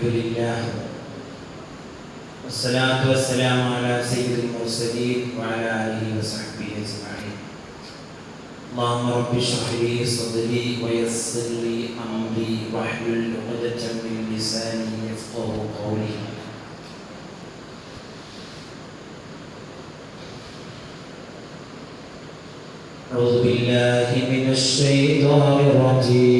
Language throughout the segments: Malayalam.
الحمد لله. والصلاة والسلام على سيد المرسلين وعلى آله وصحبه أجمعين. اللهم رب اشرح لي صدري ويسر لي أمري واحلل عقدة من لساني يفقه قولي. أعوذ بالله من الشيطان الرجيم.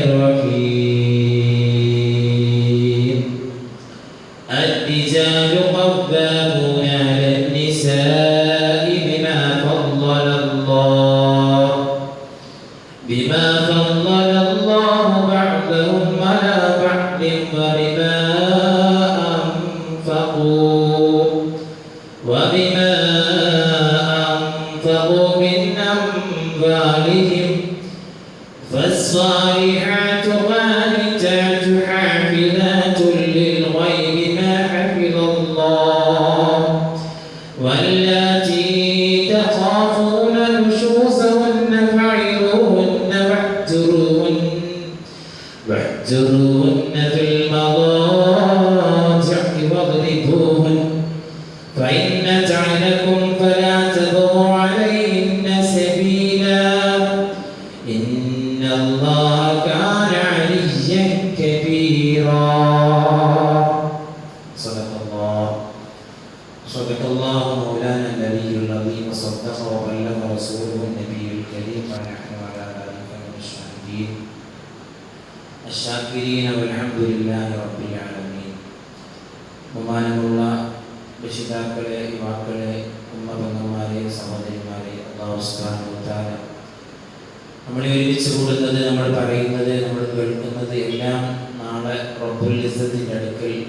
فالصالحات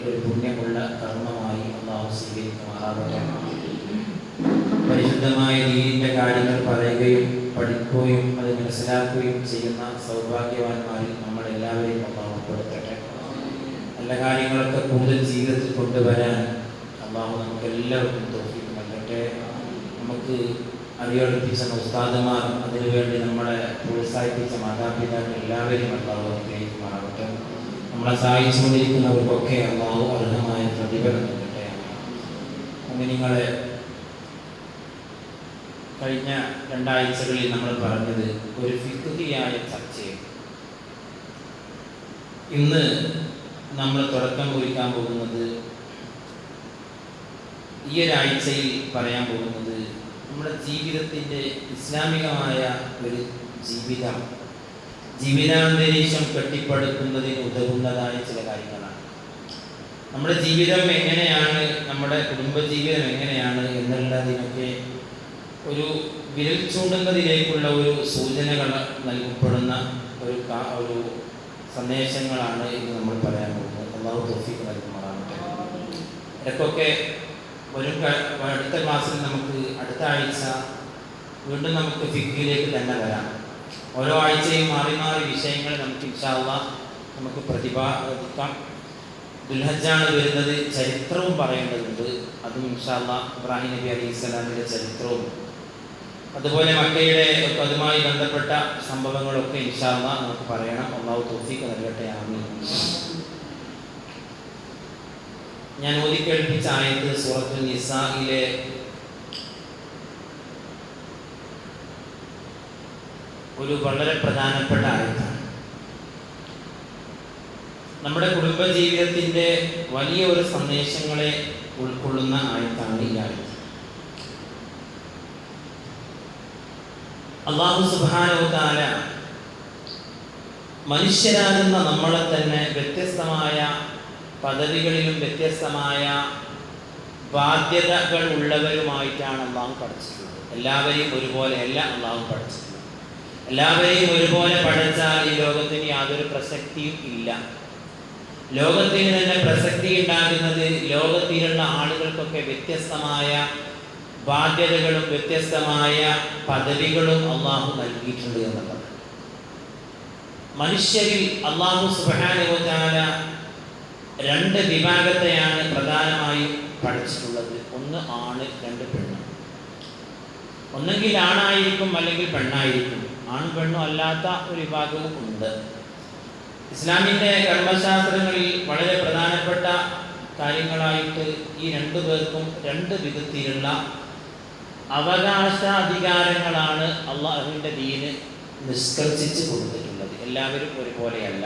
ഒരു പുണ്യമുള്ള കർമ്മമായി അള്ളാഹു സ്വീകരിക്കുമാറാകട്ടെ പരിശുദ്ധമായ ദീനിന്റെ കാര്യങ്ങൾ പറയുകയും പഠിക്കുകയും അത് മനസ്സിലാക്കുകയും ചെയ്യുന്ന സൗഭാഗ്യവാന്മാരിൽ നമ്മൾ എല്ലാവരെയും അള്ളാഹു ഉൾപ്പെടുത്തട്ടെ. നല്ല കാര്യങ്ങളൊക്കെ കൂടുതൽ ജീവിതത്തിൽ കൊണ്ടുവരാൻ അള്ളാഹു നമുക്ക് എല്ലാവർക്കും തോഫിക്ക് നൽകട്ടെ. നമുക്ക് അറിയടുപ്പിച്ച ഉസ്താദമാർ അതിനുവേണ്ടി നമ്മളെ പ്രോത്സാഹിപ്പിച്ച മാതാപിതാക്കൾ എല്ലാവരെയും അള്ളാഹു അനുഗ്രഹിക്കുമാറാവട്ടെ നമ്മളെ സഹായിച്ചുകൊണ്ടിരിക്കുന്നവർക്കൊക്കെ അള്ളാഹു അർഹമായ പ്രതിഫലം നൽകട്ടെ. അങ്ങനെ നിങ്ങൾ കഴിഞ്ഞ രണ്ടാഴ്ചകളിൽ നമ്മൾ പറഞ്ഞത് ഒരു ഫിക്കുതിയായ ചർച്ചയും ഇന്ന് നമ്മൾ തുടക്കം കുറിക്കാൻ പോകുന്നത് ഈ ഒരാഴ്ചയിൽ പറയാൻ പോകുന്നത് നമ്മുടെ ജീവിതത്തിന്റെ ഇസ്ലാമികമായ ഒരു ജീവിതം ജീവിതാന്തരീക്ഷം കെട്ടിപ്പടുക്കുന്നതിന് ഉതകുന്നതായ ചില കാര്യങ്ങളാണ്. നമ്മുടെ ജീവിതം എങ്ങനെയാണ് നമ്മുടെ കുടുംബജീവിതം എങ്ങനെയാണ് എന്നുള്ളതിനൊക്കെ ഒരു വിരൽ ചൂണ്ടുന്നതിലേക്കുള്ള ഒരു സൂചനകൾ നൽകപ്പെടുന്ന ഒരു ഒരു സന്ദേശങ്ങളാണ് ഇന്ന് നമ്മൾ പറയാൻ പോകുന്നത്. അള്ളാഹു തോഫിക്ക് നൽകുന്നതാണ് ഇടയ്ക്കൊക്കെ വരും അടുത്ത ക്ലാസ്സിൽ നമുക്ക് അടുത്ത ആഴ്ച വീണ്ടും നമുക്ക് ഫിഗിലേക്ക് തന്നെ വരാം. ഓരോ ആഴ്ചയും മാറി മാറി വിഷയങ്ങൾ നമുക്ക് ഇൻഷാല്ല നമുക്ക് പ്രതിപാദിക്കാം. ദുൽഹജാണ് വരുന്നത് ചരിത്രവും പറയേണ്ടതുണ്ട്. അതും ഇൻഷാല്ല ഇബ്രാഹിം നബി അലൈഹി സ്വലാമിന്റെ ചരിത്രവും. അതുപോലെ മക്കയുടെ അതുമായി ബന്ധപ്പെട്ട സംഭവങ്ങളൊക്കെ ഇൻഷാല്ല നമുക്ക് പറയണം. അള്ളാഹു തോഫിക്ക് നൽകട്ടെ. ആമി ഞാൻ ഓതിക്കേൾപ്പിച്ച ആയത് സൂറത്തുൽ നിസായിലെ ഒരു വളരെ പ്രധാനപ്പെട്ട ആയത്താണ് നമ്മുടെ കുടുംബജീവിതത്തിന്റെ വലിയ ഒരു സന്ദേശങ്ങളെ ഉൾക്കൊള്ളുന്ന ആയത്താണ് ഈ ആയത്ത് അള്ളാഹു സുബാനോതാല മനുഷ്യരാകുന്ന നമ്മളെ തന്നെ വ്യത്യസ്തമായ പദവികളിലും വ്യത്യസ്തമായ ബാധ്യതകൾ ഉള്ളവരുമായിട്ടാണ് അള്ളാഹു പഠിച്ചിട്ടുള്ളത്. എല്ലാവരെയും ഒരുപോലെയല്ല അള്ളാഹു പഠിച്ചിട്ടുള്ളത് എല്ലാവരെയും ഒരുപോലെ പഠിച്ചാൽ ഈ ലോകത്തിന് യാതൊരു പ്രസക്തിയും ഇല്ല. ലോകത്തിന് തന്നെ പ്രസക്തി ഉണ്ടാകുന്നത് ലോകത്തിലുള്ള ആളുകൾക്കൊക്കെ വ്യത്യസ്തമായ ബാധ്യതകളും വ്യത്യസ്തമായ പദവികളും അള്ളാഹു നൽകിയിട്ടുണ്ട് എന്നുള്ളത് മനുഷ്യരിൽ അള്ളാഹു സുബാനുവചാല രണ്ട് വിഭാഗത്തെയാണ് പ്രധാനമായും പഠിച്ചിട്ടുള്ളത്. ഒന്ന് ആണ് രണ്ട് പെണ്ണ് ഒന്നെങ്കിൽ ആണായിരിക്കും അല്ലെങ്കിൽ പെണ്ണായിരിക്കും. ആൺ പെണ്ണും അല്ലാത്ത ഒരു വിഭാഗവും ഉണ്ട്. ഇസ്ലാമിന്റെ കർമ്മശാസ്ത്രങ്ങളിൽ വളരെ പ്രധാനപ്പെട്ട കാര്യങ്ങളായിട്ട് ഈ രണ്ടു പേർക്കും രണ്ട് വിധത്തിലുള്ള അവകാശാധികാരങ്ങളാണ് അള്ളാഹുവിന്റെ ദീന് നിഷ്കർഷിച്ച് കൊടുത്തിട്ടുള്ളത്. എല്ലാവരും ഒരുപോലെയല്ല.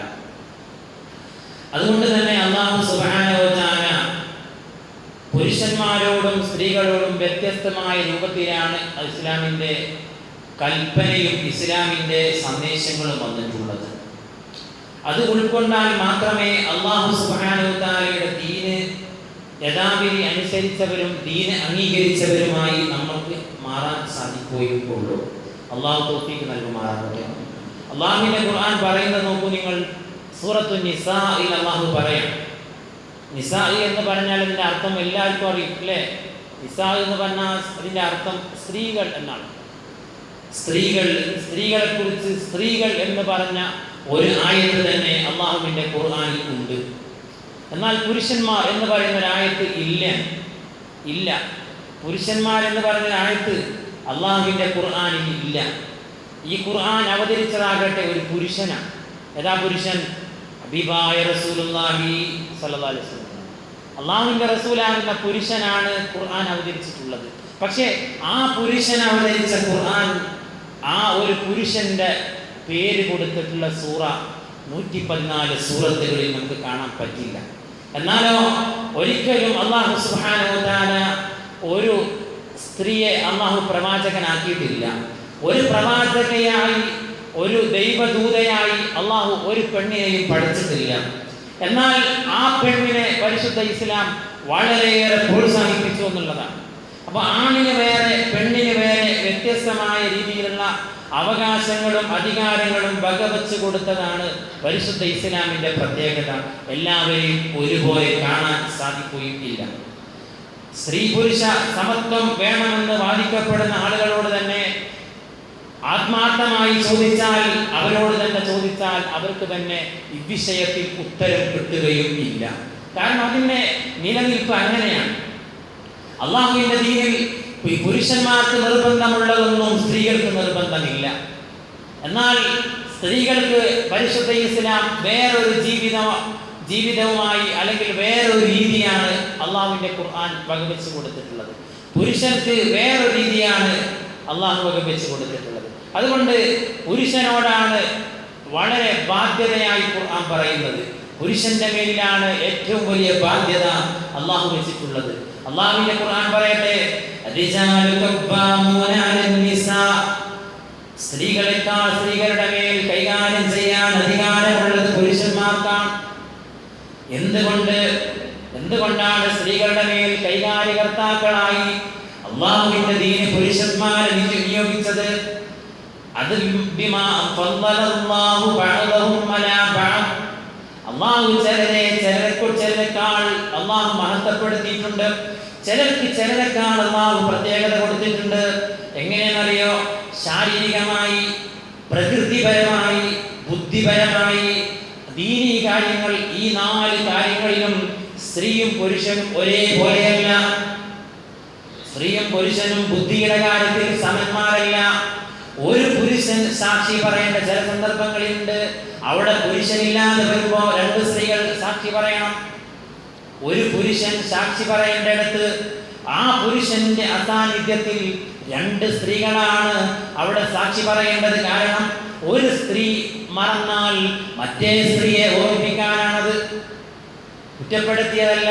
അതുകൊണ്ട് തന്നെ അള്ളാഹു സുബാനോചാന പുരുഷന്മാരോടും സ്ത്രീകളോടും വ്യത്യസ്തമായ രൂപത്തിലാണ് ഇസ്ലാമിന്റെ കൽപ്പനയും ഇസ്ലാമിന്റെ സന്ദേശങ്ങളും വന്നിട്ടുള്ളത്. അത് ഉൾക്കൊണ്ടാൽ മാത്രമേ അള്ളാഹു സുബാനോത്താലയുടെ ദീന് യഥാവിധി അനുസരിച്ചവരും ദീന് അംഗീകരിച്ചവരുമായി നമ്മൾക്ക് മാറാൻ സാധിക്കുകയുള്ളൂ. അള്ളാഹു തോഫീക്ക് നൽകുമാറാകട്ടെ. അള്ളാഹുവിന്റെ ഖുർആൻ പറയുന്നത് നോക്കൂ നിങ്ങൾ. സൂറത്തു നിസായിൽ അള്ളാഹു പറയാം നിസായി എന്ന് പറഞ്ഞാൽ അതിന്റെ അർത്ഥം എല്ലാവർക്കും അറിയും അല്ലേ? നിസാ എന്ന് പറഞ്ഞാൽ അതിന്റെ അർത്ഥം സ്ത്രീകൾ എന്നാണ്. സ്ത്രീകൾ സ്ത്രീകളെ കുറിച്ച് സ്ത്രീകൾ എന്ന് പറഞ്ഞ ഒരു ആയത്ത് തന്നെ അള്ളാഹുവിന്റെ ഖുർആാനിൽ ഉണ്ട്. എന്നാൽ പുരുഷന്മാർ എന്ന് പറയുന്ന ഒരായത്ത് ഇല്ല. ഇല്ല. പുരുഷന്മാർ എന്ന് പറയുന്ന ഒരായത്ത് അള്ളാഹുവിന്റെ ഖുർആാനിൽ ഇല്ല. ഈ ഖുർആൻ അവതരിച്ചതാകട്ടെ ഒരു പുരുഷനാണ്. ഏതാ പുരുഷൻ? അബിബായ റസൂലുള്ളാഹി സല്ലല്ലാഹു അലൈഹി അള്ളാഹുവിന്റെ റസൂലാകുന്ന പുരുഷനാണ് ഖുർആൻ അവതരിച്ചിട്ടുള്ളത്. പക്ഷേ ആ പുരുഷൻ അവതരിച്ച ഖുർആൻ ആ ഒരു പുരുഷന്റെ പേര് കൊടുത്തിട്ടുള്ള സൂറ നൂറ്റി പതിനാല് സൂറത്തുകളിൽ നമുക്ക് കാണാൻ പറ്റില്ല. എന്നാലോ ഒരിക്കലും അള്ളാഹു സുഹാന ഒരു സ്ത്രീയെ അള്ളാഹു പ്രവാചകനാക്കിയിട്ടില്ല. ഒരു പ്രവാചകയായി ഒരു ദൈവദൂതയായി അള്ളാഹു ഒരു പെണ്ണിനെയും പഠിച്ചിട്ടില്ല. എന്നാൽ ആ പെണ്ണിനെ പരിശുദ്ധ ഇസ്ലാം വളരെയേറെ പ്രോത്സാഹിപ്പിച്ചു എന്നുള്ളതാണ്. അപ്പൊ ആണിന് വേറെ പെണ്ണിന് വേറെ വ്യത്യസ്തമായ രീതിയിലുള്ള അവകാശങ്ങളും അധികാരങ്ങളും വകവെച്ച് കൊടുത്തതാണ് പരിശുദ്ധ ഇസ്ലാമിന്റെ പ്രത്യേകത. എല്ലാവരെയും ഒരുപോലെ കാണാൻ സാധിക്കുകയും ഇല്ല സ്ത്രീ പുരുഷ സമത്വം വേണമെന്ന് വാദിക്കപ്പെടുന്ന ആളുകളോട് തന്നെ ആത്മാർത്ഥമായി ചോദിച്ചാൽ അവരോട് തന്നെ ചോദിച്ചാൽ അവർക്ക് തന്നെ ഇവിഷയത്തിൽ ഉത്തരം കിട്ടുകയും ഇല്ല. കാരണം അതിന്റെ നിലനിൽപ്പ് അങ്ങനെയാണ്. അള്ളാഹുവിന്റെ ദീനിൽ പുരുഷന്മാർക്ക് നിർബന്ധമുള്ളതൊന്നും സ്ത്രീകൾക്ക് നിർബന്ധമില്ല. എന്നാൽ സ്ത്രീകൾക്ക് പരിശുദ്ധ ഇസ്ലാം വേറൊരു ജീവിത ജീവിതവുമായി അല്ലെങ്കിൽ വേറൊരു രീതിയാണ് അള്ളാഹുവിന്റെ ഖുർആൻ വകവെച്ച് കൊടുത്തിട്ടുള്ളത്. പുരുഷർക്ക് വേറൊരു രീതിയാണ് അള്ളാഹു വകവെച്ച് കൊടുത്തിട്ടുള്ളത്. അതുകൊണ്ട് പുരുഷനോടാണ് വളരെ ബാധ്യതയായി ഖുർആൻ പറയുന്നത്. പുരുഷന്റെ മേലിലാണ് ഏറ്റവും വലിയ ബാധ്യത അള്ളാഹു വെച്ചിട്ടുള്ളത്. അള്ളാഹുവിന്റെ ഖുർആൻ പറയട്ടെ? അദിജാലു കബ്ബാമൂന അലൻ നിസാ." സ്ത്രീകളെക്കാൾ സ്ത്രീകളുടെ മേൽ കൈകാര്യം ചെയ്യാൻ അധികാരമുള്ളത് പുരുഷന്മാർക്കാണ്. എന്തുകൊണ്ട്? എന്തുകൊണ്ടാണ് സ്ത്രീകളുടെ മേൽ കൈകാര്യകർത്താക്കളായി അള്ളാഹുവിന്റെ ദീന് പുരുഷന്മാരെ നിയോഗിച്ചത് അത് അള്ളാഹു ചിലരെ ചിലരെക്കു ചിലരെക്കാൾ അള്ളാഹു മഹത്വപ്പെടുത്തിയിട്ടുണ്ട്. ചിലർക്ക് ചിലരെക്കാൾ അള്ളാഹു പ്രത്യേകത കൊടുത്തിട്ടുണ്ട്. എങ്ങനെയെന്നറിയോ ശാരീരികമായി പ്രകൃതിപരമായി ബുദ്ധിപരമായി ദീനീ കാര്യങ്ങൾ ഈ നാല് കാര്യങ്ങളിലും സ്ത്രീയും പുരുഷനും ഒരേപോലെയല്ല. സ്ത്രീയും പുരുഷനും ബുദ്ധിയുടെ കാര്യത്തിൽ സമന്മാരല്ല. ഒരു പുരുഷൻ സാക്ഷി പറയേണ്ട ചില സന്ദർഭങ്ങളുണ്ട്. അവിടെ പുരുഷനില്ലാതെ വരുമ്പോ രണ്ട് സ്ത്രീകൾ സാക്ഷി പറയണം. ഒരു പുരുഷൻ സാക്ഷി പറയേണ്ടടുത്ത് ആ പുരുഷന്റെ അസാന്നിധ്യത്തിൽ രണ്ട് സ്ത്രീകളാണ് അവിടെ സാക്ഷി പറയേണ്ടത്. കാരണം ഒരു സ്ത്രീ മറന്നാൽ മറ്റേ സ്ത്രീയെ ഓർമ്മിക്കാനാണത് കുറ്റപ്പെടുത്തിയതല്ല.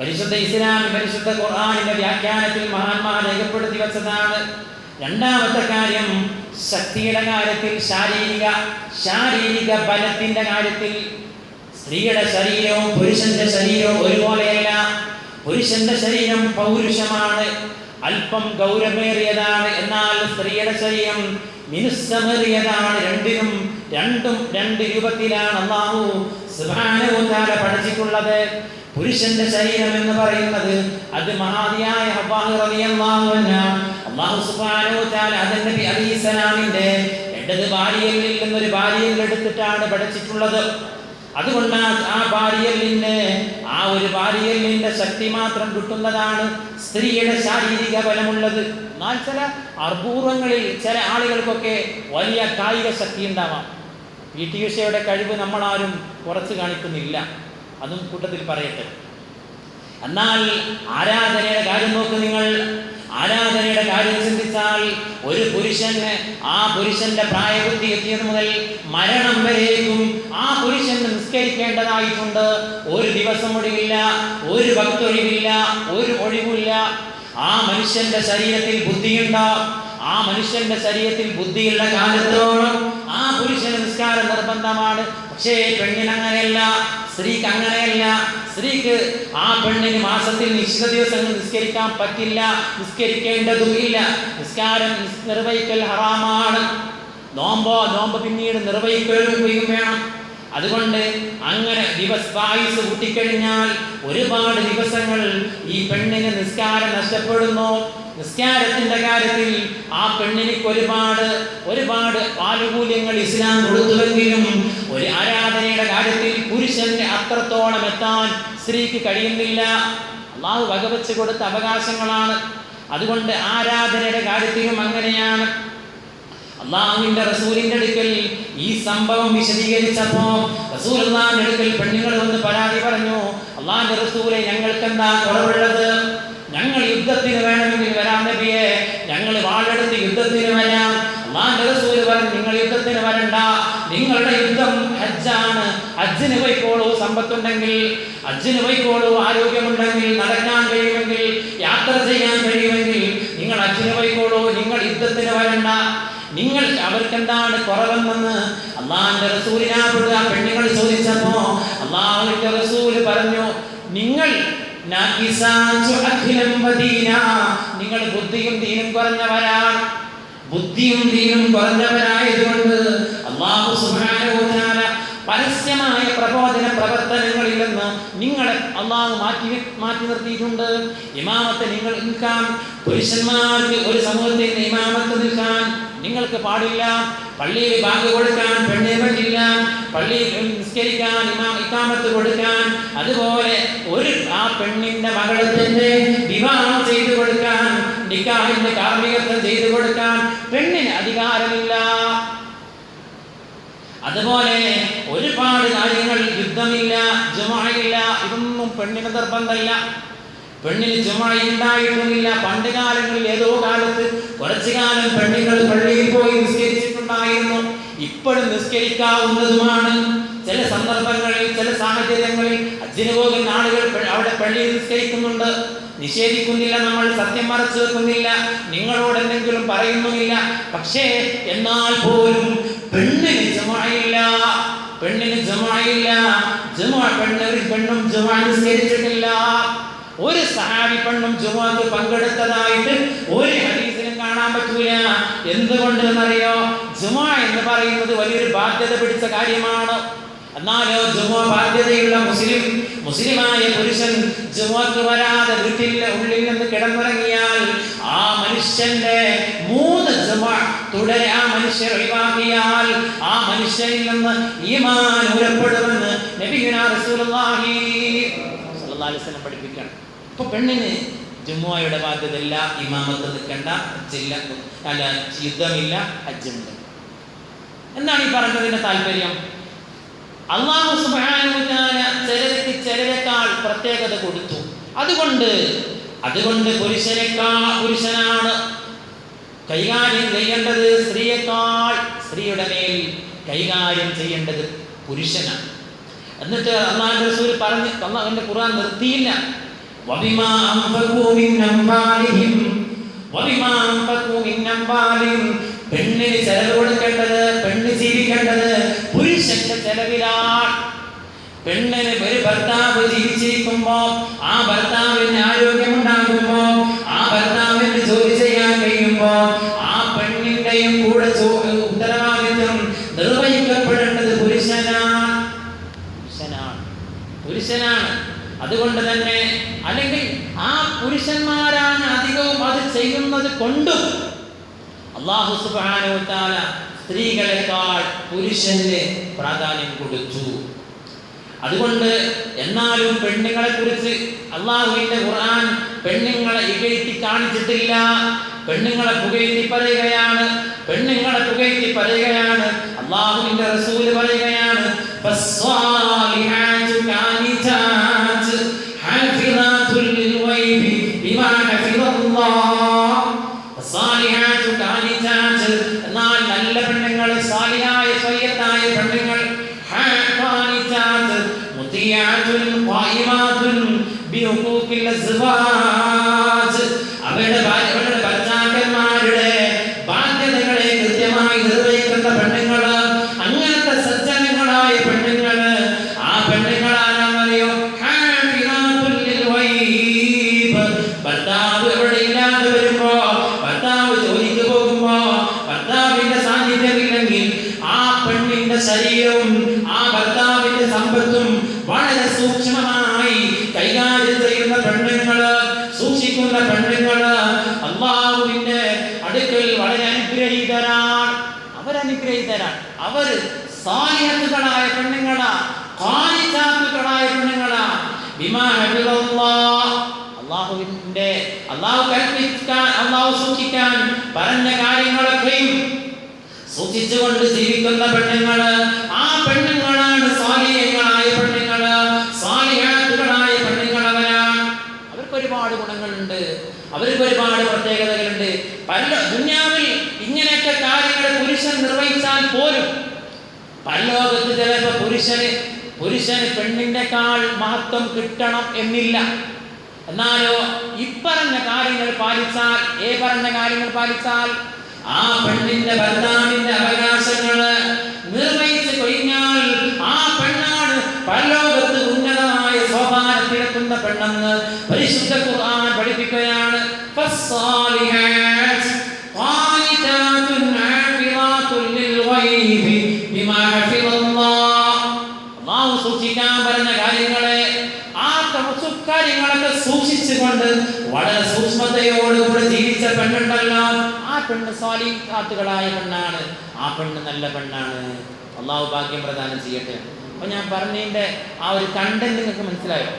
പരിശുദ്ധ ഇസ്ലാം പരിശുദ്ധ ഖുർആാനിന്റെ വ്യാഖ്യാനത്തിൽ മഹാന്മാർ രേഖപ്പെടുത്തി വെച്ചതാണ്. രണ്ടാമത്തെ കാര്യം ശക്തിയുടെ കാര്യത്തിൽ ശാരീരിക ശാരീരിക ബലത്തിന്റെ കാര്യത്തിൽ സ്ത്രീയുടെ ശരീരവും പുരുഷന്റെ ശരീരവും ഒരുപോലെയല്ല. പുരുഷന്റെ ശരീരം പൗരുഷമാണ്. അല്പം ഗൗരവേറിയതാണ്. എന്നാൽ സ്ത്രീയുടെ ശരീരം മിനുസമേറിയതാണ്. രണ്ടിനും രണ്ടും രണ്ട് രൂപത്തിലാണ് അള്ളാഹു തആല പഠിച്ചിട്ടുള്ളത്. പുരുഷന്റെ ശരീരം എന്ന് പറയുന്നത് അത് മഹാദിയായ തആല അതിന്റെ അലൈഹിസ്സലാമിന്റെ ഇടത് ഭാര്യയിൽ നിന്നൊരു ഭാര്യയിൽ എടുത്തിട്ടാണ് പഠിച്ചിട്ടുള്ളത്. അതുകൊണ്ട് ആ- ഭാര്യയിൽ നിന്ന് ആ ഒരു പാരിയലിന്റെ ശക്തി മാത്രം കിട്ടുന്നതാണ്. സ്ത്രീയുടെ ശാരീരിക ബലമുള്ളത്. എന്നാൽ ചില അർപൂർവങ്ങളിൽ ചില ആളുകൾക്കൊക്കെ വലിയ കായിക ശക്തി ഉണ്ടാവാം. പി ടി ഉഷയുടെ കഴിവ് നമ്മളാരും കുറച്ച് കാണിക്കുന്നില്ല. അതും കൂട്ടത്തിൽ പറയട്ടെ. എന്നാൽ ആരാധനയുടെ കാര്യം നോക്ക് നിങ്ങൾ. ആരാധനയുടെ കാര്യം ചിന്തിച്ചാൽ ഒരു പുരുഷന് ആ പുരുഷന്റെ പ്രായബുദ്ധി എത്തിയത് മുതൽ മരണം പുരുഷൻ നിസ്കരിക്കേണ്ടതായിട്ടുണ്ട് ഒരു ദിവസം ഒഴിവില്ല ഒരു ഭക്തൊഴിവില്ല ഒരു ഒഴിവില്ല ആ മനുഷ്യന്റെ ശരീരത്തിൽ ബുദ്ധിയുണ്ടാവും ആ മനുഷ്യന്റെ ശരീരത്തിൽ ബുദ്ധിയുള്ള കാലത്തോളം ആ പുരുഷന് നിസ്കാരം നിർബന്ധമാണ്. പക്ഷേ പെണ്ണിന് അങ്ങനെയല്ല സ്ത്രീക്ക് അങ്ങനെയല്ല. സ്ത്രീക്ക് ആ പെണ്ണിന് മാസത്തിൽ നിശ്ചിത ദിവസങ്ങൾ നിസ്കരിക്കാൻ പറ്റില്ല നിസ്കരിക്കേണ്ടതുമില്ല. നിസ്കാരം നിസ്- നിർവഹിക്കൽ ഹറാമാണ്. നോമ്പോ നോമ്പ് പിന്നീട് നിർവഹിക്കുകയും വേണം. അതുകൊണ്ട് അങ്ങനെ ദിവസ വായുസ് കൂട്ടിക്കഴിഞ്ഞാൽ ഒരുപാട് ദിവസങ്ങൾ ഈ പെണ്ണിന് നിസ്കാരം നഷ്ടപ്പെടുന്നു. നിസ്കാരത്തിന്റെ കാര്യത്തിൽ ആ പെണ്ണിനിക്ക് ഒരുപാട് ഒരുപാട് ആനുകൂല്യങ്ങൾ ഇസ്ലാം കൊടുത്തുവെങ്കിലും ഒരു ആരാധനയുടെ കാര്യത്തിൽ പുരുഷന്റെ അത്രത്തോളം എത്താൻ സ്ത്രീക്ക് കഴിയുന്നില്ല. അള്ളാഹു വകവെച്ച് കൊടുത്ത അവകാശങ്ങളാണ്. അതുകൊണ്ട് ആരാധനയുടെ കാര്യത്തിലും അങ്ങനെയാണ്. അള്ളാഹുവിന്റെ റസൂലിന്റെ അടുക്കൽ ഈ സംഭവം വിശദീകരിച്ചപ്പോ റസൂൽ അള്ളാഹിന്റെ അടുക്കൽ പെണ്ണുങ്ങൾ വന്ന് പരാതി പറഞ്ഞു അള്ളാഹിന്റെ റസൂലെ ഞങ്ങൾക്ക് എന്താ കുറവുള്ളത്? ഞങ്ങൾ യുദ്ധത്തിന് വേണമെങ്കിൽ വരാം നബിയെ ഞങ്ങൾ വാളെടുത്ത് യുദ്ധത്തിന് വരാം. അള്ളാഹിന്റെ റസൂൽ പറഞ്ഞു നിങ്ങൾ യുദ്ധത്തിന് വരണ്ട നിങ്ങളുടെ യുദ്ധം ഹജ്ജാണ്. ഹജ്ജിന് പോയിക്കോളൂ സമ്പത്തുണ്ടെങ്കിൽ ഹജ്ജിന് പോയിക്കോളൂ ആരോഗ്യമുണ്ടെങ്കിൽ നടക്കാൻ കഴിയുമെങ്കിൽ യാത്ര ചെയ്യാൻ കഴിയുമെങ്കിൽ നിങ്ങൾ ഹജ്ജിന് പോയിക്കോളൂ നിങ്ങൾ യുദ്ധത്തിന് വരണ്ട. നിങ്ങൾ അവർക്കെന്താണ് എന്താണ് കുറവെന്ന് അള്ളാഹിന്റെ റസൂലിനോട് ആ പെണ്ണുങ്ങൾ ചോദിച്ചപ്പോ അള്ളാഹുവിന്റെ റസൂൽ പറഞ്ഞു നിങ്ങൾ. നിങ്ങൾ ബുദ്ധിയും ദീനും കുറഞ്ഞവരാണ് ബുദ്ധിയും ദീനും കുറഞ്ഞവരായതുകൊണ്ട് അള്ളാഹു തആല പരസ്യമായ പ്രബോധന പ്രവർത്തനങ്ങളിൽ നിന്ന് നിങ്ങളെ അള്ളാഹു മാറ്റി മാറ്റി നിർത്തിയിട്ടുണ്ട്. ഇമാമത്തെ നിങ്ങൾ നിൽക്കാൻ പുരുഷന്മാർക്ക് ഒരു സമൂഹത്തിൽ ഇമാമത്ത് നിൽക്കാൻ നിങ്ങൾക്ക് പാടില്ല. പള്ളിയിൽ ബാങ്ക് കൊടുക്കാൻ പെണ്ണേ പറ്റില്ല. പള്ളിയിൽ നിസ്കരിക്കാൻ ഇമാം ഇക്കാമത്ത് കൊടുക്കാൻ അതുപോലെ ഒരു ആ പെണ്ണിന്റെ മകളത്തിന്റെ വിവാഹം ചെയ്തു കൊടുക്കാൻ നിക്കാഹിന്റെ കാർമ്മികത്വം ചെയ്തു കൊടുക്കാൻ പെണ്ണിന് അധികാരമില്ല. അതുപോലെ ഒരുപാട് കാര്യങ്ങൾ യുദ്ധമില്ല ജമായില്ല ഇതൊന്നും പെണ്ണിന് നിർബന്ധമില്ല. പെണ്ണിന് ചുമ ഉണ്ടായിട്ടുമില്ല പണ്ട് കാലങ്ങളിൽ ഏതോ കാലത്ത് കുറച്ചു കാലം പെണ്ണുങ്ങൾ പള്ളിയിൽ പോയി നിസ്കരിച്ചിട്ടുണ്ടായിരുന്നു. ഇപ്പോഴും നിസ്കരിക്കാവുന്നതുമാണ്. ചില സന്ദർഭങ്ങളിൽ ചില സാഹചര്യങ്ങളിൽ അച്ഛന് പോകുന്ന ആളുകൾ അവിടെ പള്ളിയിൽ നിസ്കരിക്കുന്നുണ്ട്. നിഷേധിക്കുന്നില്ല നമ്മൾ സത്യം മറച്ചു വെക്കുന്നില്ല. നിങ്ങളോട് എന്തെങ്കിലും പറയുന്നുമില്ല. പക്ഷേ എന്നാൽ പോലും പെണ്ണിന് ജമായില്ല പെണ്ണിന് ജമായില്ല. ജമാ പെണ്ണ് ഒരു പെണ്ണും ജമാ നിസ്കരിച്ചിട്ടില്ല. ഒരു സഹാബി പെണ്ണും ജുമാക്ക് പങ്കെടുത്തതായിട്ട് ഒരു ഹദീസിലും കാണാൻ പറ്റൂല. എന്തുകൊണ്ട് എന്നറിയോ ജുമാ എന്ന് പറയുന്നത് വലിയൊരു ബാധ്യത പിടിച്ച കാര്യമാണ്. എന്നാലോ ജുമാ ബാധ്യതയുള്ള മുസ്ലിം മുസ്ലിമായ പുരുഷൻ ജുമാക്ക് വരാതെ വീട്ടിൽ ഉള്ളിൽ നിന്ന് കിടന്നുറങ്ങിയാൽ ആ മനുഷ്യന്റെ മൂന്ന് ജുമ തുടരെ മനുഷ്യർ ഒഴിവാക്കിയാൽ ആ മനുഷ്യനിൽ നിന്ന് ഈമാൻ ഉരപ്പെടുമെന്ന് പഠിപ്പിക്കണം ഇപ്പൊ പെണ്ണിന് ജുമുഅയുടെ ബാധ്യതയില്ല ഇമാമത്ത് നിൽക്കണ്ട ഹജ്ജില്ല അല്ല യുദ്ധമില്ല ഹജ്ജുണ്ട്. എന്താണ് ഈ പറഞ്ഞതിന്റെ താല്പര്യം? അള്ളാഹു തആല ചിലർക്ക് ചിലരെക്കാൾ പ്രത്യേകത കൊടുത്തു. അതുകൊണ്ട് അതുകൊണ്ട് പുരുഷനേക്കാൾ പുരുഷനാണ് കൈകാര്യം ചെയ്യേണ്ടത് സ്ത്രീയേക്കാൾ സ്ത്രീയുടെ മേൽ കൈകാര്യം ചെയ്യേണ്ടത് പുരുഷനാണ്. എന്നിട്ട് അള്ളാഹു റസൂൽ പറഞ്ഞ് അള്ളാഹുവിന്റെ ഖുർആൻ നിർത്തിയില്ല. പെണ്ണിന് ചെലവ് കൊടുക്കേണ്ടത് പെണ്ണ് ജീവിക്കേണ്ടത് പുരുഷന്റെ ചെലവിലാണ്. പെണ്ണിന് ഒരു ഭർത്താവ് ജീവിച്ചിരിക്കുമ്പോ ആ ഭർത്താവിന് ആരോഗ്യമുണ്ടാകുമ്പോ ആ ഭർത്താവിന് ജോലി ചെയ്യാൻ കഴിയുമ്പോ ആ പെണ്ണിന്റെയും കൂടെ ജോ- ഉത്തരവാദിത്വം നിർവഹിക്കപ്പെടേണ്ടത് പുരുഷനാണ് പുരുഷനാണ് പുരുഷനാണ് അതുകൊണ്ട് തന്നെ അല്ലെങ്കിൽ ആ പുരുഷന്മാരാണ് അധികവും അത് ചെയ്യുന്നത് കൊണ്ടും അള്ളാഹു തആല സ്ത്രീകളെക്കാൾ പുരുഷന് പ്രാധാന്യം കൊടുത്തു. അതുകൊണ്ട് എന്നാലും പെണ്ണുങ്ങളെ കുറിച്ച് അള്ളാഹുവിന്റെ ഖുർആൻ പെണ്ണുങ്ങളെ ഇകഴ്ത്തി കാണിച്ചിട്ടില്ല. പെണ്ണുങ്ങളെ പുകഴ്ത്തി പറയുകയാണ്. പെണ്ണുങ്ങളെ പുകഴ്ത്തി പറയുകയാണ്. അള്ളാഹുവിന്റെ റസൂൽ പറയുകയാണ് ശരീരവും ആ ഭർത്താവിന്റെ സമ്പത്തും വളരെ സൂക്ഷ്മമായി കൈകാര്യം ചെയ്യുന്ന പെണ്ണുങ്ങൾ സൂക്ഷിക്കുന്ന പെണ്ണുങ്ങൾ അള്ളാഹുവിന്റെ അടുക്കൽ വളരെ അനുഗ്രഹീതരാണ്. അവരനുഗ്രഹീതരാണ്. അവർ സാലിഹത്തുകളായ പെണ്ണുങ്ങളാ കാലിതാത്തുകളായ പെണ്ണുങ്ങളാ. അള്ളാഹുവിന്റെ അള്ളാഹു കൽപ്പിക്കാൻ അള്ളാഹു സൂക്ഷിക്കാൻ പറഞ്ഞ കാര്യങ്ങളൊക്കെയും സൂക്ഷിച്ചുകൊണ്ട് ജീവിക്കുന്ന പെണ്ണുങ്ങൾ ആ പെണ്ണുങ്ങളാണ് സാലിഹ്യങ്ങളായ പെണ്ണുങ്ങൾ. പെണ്ണുങ്ങൾ അവരാണ് അവർക്ക് ഒരുപാട് ഗുണങ്ങളുണ്ട്. അവർക്ക് ഒരുപാട് പ്രത്യേകതകളുണ്ട്. പല ദുന്യാവിൽ ഇങ്ങനെയൊക്കെ കാര്യങ്ങൾ പുരുഷൻ നിർവഹിച്ചാൽ പോലും പരലോകത്ത് ചിലപ്പോ പുരുഷന് പുരുഷന് പെണ്ണിന്റെക്കാൾ മഹത്വം കിട്ടണം എന്നില്ല. എന്നാലോ ഇപ്പറഞ്ഞ കാര്യങ്ങൾ പാലിച്ചാൽ ഏ പറഞ്ഞ കാര്യങ്ങൾ പാലിച്ചാൽ ആ പെണ്ണിന്റെ ഭർത്താവിന്റെ അവകാശങ്ങൾ നിർവഹിച്ചു കഴിഞ്ഞാൽ ആ പെണ്ണാണ് പരലോകത്ത് ഉന്നതമായ സോപാനത്തിലെത്തുന്ന പെണ്ണെന്ന് പരിശുദ്ധ ഖുർആൻ പഠിപ്പിക്കുകയാണ്. ഫസ്സാലിഹാത്ത് സൂക്ഷിച്ചുകൊണ്ട് വളരെ സൂക്ഷ്മതയോടുകൂടെ ജീവിച്ച പെണ്ണുണ്ടല്ലോ. ആ പെണ്ണ് സ്വാലിഖാത്തുകളായ പെണ്ണാണ്. ആ പെണ്ണ് നല്ല പെണ്ണാണ്. അള്ളാഹു ഭാഗ്യം പ്രദാനം ചെയ്യട്ടെ. അപ്പൊ ഞാൻ പറഞ്ഞതിന്റെ ആ ഒരു കണ്ടന്റ് നിങ്ങൾക്ക് മനസ്സിലായോ?